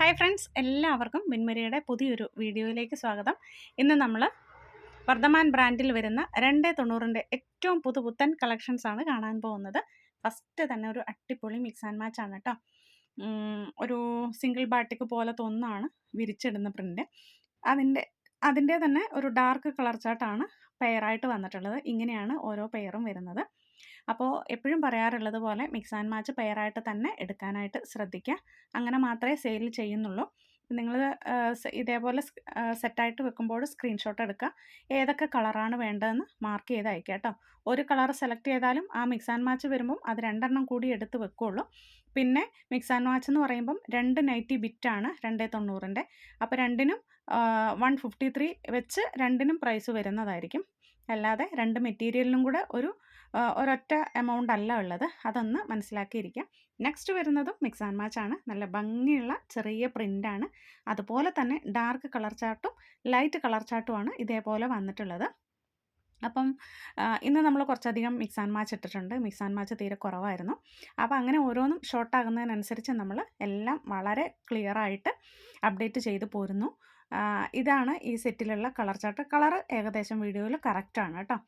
Hi friends എല്ലാവർക്കും മിൻമരിയുടെ പുതിയൊരു വീഡിയോയിലേക്ക് സ്വാഗതം. ഇന്ന് നമ്മൾ വർദ്ധമാൻ ബ്രാൻഡിൽ വരുന്ന രണ്ട് തൊണ്ണൂറിന്റെ ഏറ്റവും പുതുപുത്തൻ കളക്ഷൻസ് ആണ് കാണാൻ പോകുന്നത്. ഫസ്റ്റ് തന്നെ ഒരു അടിപൊളി മിക്സ് ആൻഡ് മാച്ച് ആണ് കേട്ടോ ഒരു സിംഗിൾ ബാട്ടിക്ക് പോലത്തെ ഒന്നാണ് വിരിച്ചിടുന്ന പ്രിന്റ് അതിന്റെ അതിന്റെ തന്നെ ഒരു ഡാർക്ക് കളർ ചാർട്ടാണ് പെയറായിട്ട് വന്നിട്ടുള്ളത്. ഇങ്ങനെയാണ് ഓരോ പെയറും വരുന്നത്. അപ്പോൾ എപ്പോഴും പറയാറുള്ളത് പോലെ മിക്സ് ആൻഡ് മാച്ച് പെയറായിട്ട് തന്നെ എടുക്കാനായിട്ട് ശ്രദ്ധിക്കുക അങ്ങനെ മാത്രമേ സെയിൽ ചെയ്യുന്നുള്ളൂ. നിങ്ങൾ ഇതേപോലെ സെറ്റായിട്ട് വെക്കുമ്പോൾ സ്ക്രീൻഷോട്ട് എടുക്കുക ഏതൊക്കെ കളറാണ് വേണ്ടതെന്ന് മാർക്ക് ചെയ്ത് അയക്കുക കേട്ടോ ഒരു കളർ സെലക്ട് ചെയ്താലും ആ മിക്സ് ആൻഡ് മാച്ച് വരുമ്പം അത് രണ്ടെണ്ണം കൂടി എടുത്ത് വെക്കുകയുള്ളൂ പിന്നെ മിക്സ് ആൻഡ് മാച്ച് എന്ന് പറയുമ്പം രണ്ട് നൈറ്റി ബിറ്റാണ് രണ്ടേ തൊണ്ണൂറിന്റെ. അപ്പോൾ രണ്ടിനും വൺ ഫിഫ്റ്റി ത്രീ വെച്ച് രണ്ടിനും പ്രൈസ് വരുന്നതായിരിക്കും. അല്ലാതെ രണ്ട് മെറ്റീരിയലിനും കൂടെ ഒരു ഒരൊറ്റ എമൗണ്ട് അല്ല ഉള്ളത്. അതൊന്ന് മനസ്സിലാക്കിയിരിക്കാം. നെക്സ്റ്റ് വരുന്നതും മിക്സ് ആൻഡ് മാച്ച് ആണ്. നല്ല ഭംഗിയുള്ള ചെറിയ പ്രിന്റാണ് അതുപോലെ തന്നെ ഡാർക്ക് കളർ ചാർട്ടും ലൈറ്റ് കളർ ചാർട്ടുമാണ് ഇതേപോലെ വന്നിട്ടുള്ളത്. അപ്പം ഇന്ന് നമ്മൾ കുറച്ചധികം മിക്സ് ആൻഡ് മാച്ച് ഇട്ടിട്ടുണ്ട്. മിക്സ് ആൻഡ് മാച്ച് തീരെ കുറവായിരുന്നു. അപ്പോൾ അങ്ങനെ ഓരോന്നും ഷോർട്ടാകുന്നതിനനുസരിച്ച് നമ്മൾ എല്ലാം വളരെ ക്ലിയറായിട്ട് അപ്ഡേറ്റ് ചെയ്ത് പോരുന്നു. ഇതാണ് ഈ സെറ്റിലുള്ള കളർ ചാർട്ട്. കളർ ഏകദേശം വീഡിയോയിൽ കറക്റ്റാണ് കേട്ടോ.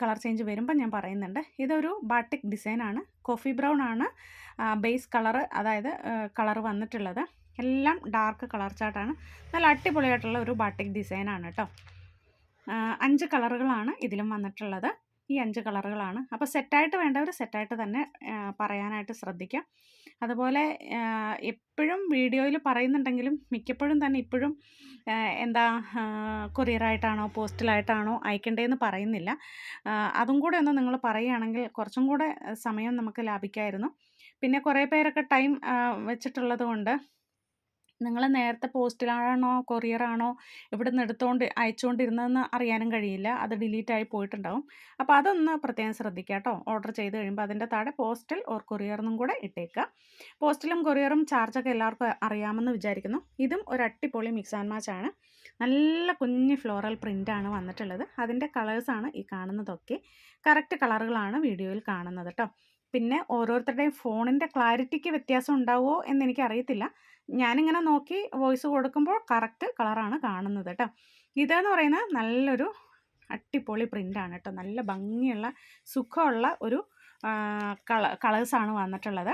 കളർ ചേഞ്ച് വരുമ്പോൾ ഞാൻ പറയുന്നുണ്ട്. ഇതൊരു ബാട്ടിക് ഡിസൈനാണ് കോഫി ബ്രൗൺ ആണ്. ബേസ് കളറ് അതായത് കളർ വന്നിട്ടുള്ളത്. എല്ലാം ഡാർക്ക് കളർ ചാർട്ടാണ് നല്ല അടിപൊളിയായിട്ടുള്ള ഒരു ബാട്ടിക് ഡിസൈനാണ് കേട്ടോ. അഞ്ച് കളറുകളാണ് ഇതിലും വന്നിട്ടുള്ളത്. ഈ അഞ്ച് കളറുകളാണ്. അപ്പോൾ സെറ്റായിട്ട് വേണ്ടവർ സെറ്റായിട്ട് തന്നെ പറയാനായിട്ട് ശ്രദ്ധിക്കാം. അതുപോലെ എപ്പോഴും വീഡിയോയിൽ പറയുന്നുണ്ടെങ്കിലും മിക്കപ്പോഴും തന്നെ ഇപ്പോഴും എന്താ കൊറിയറായിട്ടാണോ പോസ്റ്റലായിട്ടാണോ അയക്കേണ്ടതെന്ന് പറയുന്നില്ല. അതും കൂടെ ഒന്ന് നിങ്ങൾ പറയുകയാണെങ്കിൽ കുറച്ചും കൂടെ സമയം നമുക്ക് ലാഭിക്കായിരുന്നു. പിന്നെ കുറേ പേരൊക്കെ ടൈം വെച്ചിട്ടുള്ളത് കൊണ്ട് നിങ്ങൾ നേരത്തെ പോസ്റ്റിലാണോ കൊറിയറാണോ ഇവിടെ നിന്ന് എടുത്തുകൊണ്ട് അയച്ചുകൊണ്ടിരുന്നതെന്ന് അറിയാനും കഴിയില്ല. അത് ഡിലീറ്റായി പോയിട്ടുണ്ടാവും. അപ്പോൾ അതൊന്ന് പ്രത്യേകം ശ്രദ്ധിക്കുക കേട്ടോ ഓർഡർ ചെയ്ത് കഴിയുമ്പോൾ അതിന്റെ താഴെ പോസ്റ്റൽ ഓർ കൊറിയർ കൂടെ ഇട്ടേക്കുക പോസ്റ്റലും കൊറിയറും ചാർജൊക്കെ എല്ലാവർക്കും അറിയാമെന്ന് വിചാരിക്കുന്നു. ഇതും ഒരു അട്ടിപ്പൊളി മിക്സ് ആൻഡ് മാച്ച് ആണ്. നല്ല കുഞ്ഞ് ഫ്ലോറൽ പ്രിന്റാണ് വന്നിട്ടുള്ളത്. അതിന്റെ കളേഴ്സാണ് ഈ കാണുന്നതൊക്കെ. കറക്റ്റ് കളറുകളാണ് വീഡിയോയിൽ കാണുന്നത് കേട്ടോ പിന്നെ ഓരോരുത്തരുടെയും ഫോണിന്റെ ക്ലാരിറ്റിക്ക് വ്യത്യാസം ഉണ്ടാവുമോ എന്ന് എനിക്കറിയത്തില്ല. ഞാനിങ്ങനെ നോക്കി വോയിസ് കൊടുക്കുമ്പോൾ കറക്റ്റ് കളറാണ് കാണുന്നത് കേട്ടോ. ഇതെന്ന് പറയുന്നത് നല്ലൊരു അട്ടിപ്പൊളി പ്രിന്റാണ് കേട്ടോ. നല്ല ഭംഗിയുള്ള സുഖമുള്ള ഒരു കള കളേഴ്സാണ് വന്നിട്ടുള്ളത്.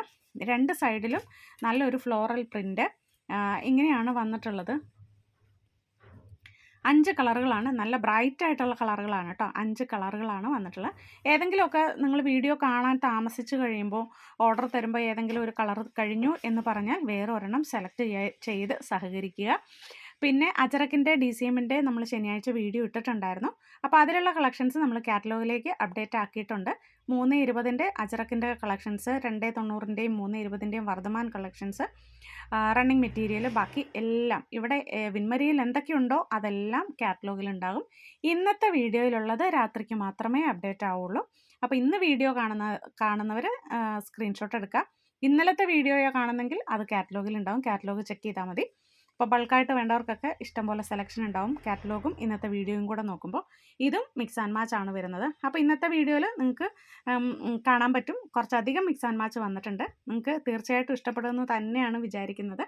രണ്ട് സൈഡിലും നല്ലൊരു ഫ്ലോറൽ പ്രിന്റ് ഇങ്ങനെയാണ് വന്നിട്ടുള്ളത്. അഞ്ച് കളറുകളാണ്. നല്ല ബ്രൈറ്റ് ആയിട്ടുള്ള കളറുകളാണ് കേട്ടോ. അഞ്ച് കളറുകളാണ് വന്നിട്ടുള്ളത്. ഏതെങ്കിലുമൊക്കെ നിങ്ങൾ വീഡിയോ കാണാൻ താമസിച്ച് കഴിയുമ്പോൾ ഓർഡർ തരുമ്പോൾ ഏതെങ്കിലും ഒരു കളർ കഴിഞ്ഞു എന്ന് പറഞ്ഞാൽ വേറെ ഒരെണ്ണം സെലക്ട് ചെയ്ത് സഹകരിക്കുക. പിന്നെ അജറക്കിന്റെ ഡി സി എമ്മിന്റെ നമ്മൾ ശനിയാഴ്ച വീഡിയോ ഇട്ടിട്ടുണ്ടായിരുന്നു. അപ്പോൾ അതിലുള്ള കളക്ഷൻസ് നമ്മൾ കാറ്റലോഗിലേക്ക് അപ്ഡേറ്റ് ആക്കിയിട്ടുണ്ട്. മൂന്ന് ഇരുപതിന്റെ അജറക്കിന്റെ കളക്ഷൻസ് രണ്ട് തൊണ്ണൂറിന്റെയും മൂന്ന് ഇരുപതിന്റെയും വർദ്ധമാൻ കളക്ഷൻസ് റണ്ണിങ് മെറ്റീരിയൽ ബാക്കി എല്ലാം. ഇവിടെ വിൻമരിയിൽ എന്തൊക്കെയുണ്ടോ അതെല്ലാം കാറ്റലോഗിലുണ്ടാകും. ഇന്നത്തെ വീഡിയോയിലുള്ളത് രാത്രിക്ക് മാത്രമേ അപ്ഡേറ്റ് ആവുള്ളൂ. അപ്പോൾ ഇന്ന് വീഡിയോ കാണുന്ന കാണുന്നവർ സ്ക്രീൻഷോട്ട് എടുക്കുക. ഇന്നലത്തെ വീഡിയോയോ കാണുന്നെങ്കിൽ അത് കാറ്റലോഗിൽ ഉണ്ടാവും കാറ്റലോഗ് ചെക്ക് ചെയ്താൽ മതി. അപ്പോൾ ബൾക്കായിട്ട് വേണ്ടവർക്കൊക്കെ ഇഷ്ടംപോലെ സെലക്ഷൻ ഉണ്ടാവും. കാറ്റലോഗും ഇന്നത്തെ വീഡിയോയും കൂടെ നോക്കുമ്പോൾ ഇതും മിക്സ് ആൻഡ് മാച്ച് ആണ് വരുന്നത്. അപ്പോൾ ഇന്നത്തെ വീഡിയോയിൽ നിങ്ങൾക്ക് കാണാൻ പറ്റും. കുറച്ചധികം മിക്സ് ആൻഡ് മാച്ച് വന്നിട്ടുണ്ട്. നിങ്ങൾക്ക് തീർച്ചയായിട്ടും ഇഷ്ടപ്പെടുമെന്ന് തന്നെയാണ് വിചാരിക്കുന്നത്.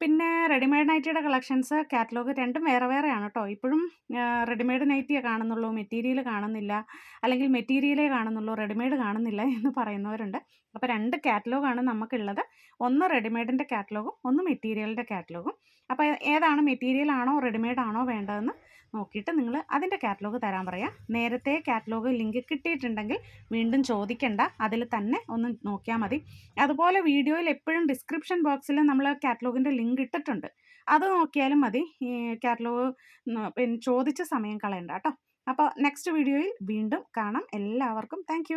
പിന്നെ റെഡിമെയ്ഡ് നൈറ്റിയുടെ കളക്ഷൻസ് കാറ്റലോഗ് രണ്ടും വേറെ വേറെയാണ് കേട്ടോ ഇപ്പോഴും റെഡിമെയ്ഡ് നൈറ്റിയെ കാണുന്നുള്ളൂ മെറ്റീരിയൽ കാണുന്നില്ല അല്ലെങ്കിൽ മെറ്റീരിയലേ കാണുന്നുള്ളൂ റെഡിമെയ്ഡ് കാണുന്നില്ല എന്ന് പറയുന്നവരുണ്ട്. അപ്പോൾ രണ്ട് കാറ്റലോഗാണ് നമുക്കുള്ളത്. ഒന്ന് റെഡിമെയ്ഡിന്റെ കാറ്റലോഗും ഒന്ന് മെറ്റീരിയലിന്റെ കാറ്റലോഗും അപ്പോൾ ഏതാണ് മെറ്റീരിയൽ ആണോ റെഡിമെയ്ഡ് ആണോ വേണ്ടതെന്ന് നോക്കിയിട്ട് നിങ്ങൾ അതിന്റെ കാറ്റലോഗ് തരാൻ പറയാം. നേരത്തെ കാറ്റലോഗ് ലിങ്ക് കിട്ടിയിട്ടുണ്ടെങ്കിൽ വീണ്ടും ചോദിക്കേണ്ട. അതിൽ തന്നെ ഒന്ന് നോക്കിയാൽ മതി. അതുപോലെ വീഡിയോയിൽ എപ്പോഴും ഡിസ്ക്രിപ്ഷൻ ബോക്സിൽ നമ്മൾ കാറ്റലോഗിന്റെ ലിങ്ക് ഇട്ടിട്ടുണ്ട്. അത് നോക്കിയാലും മതി. കാറ്റലോഗ് പിന്നെ ചോദിച്ച സമയം കളയണ്ട കേട്ടോ. അപ്പോൾ നെക്സ്റ്റ് വീഡിയോയിൽ വീണ്ടും കാണാം. എല്ലാവർക്കും താങ്ക്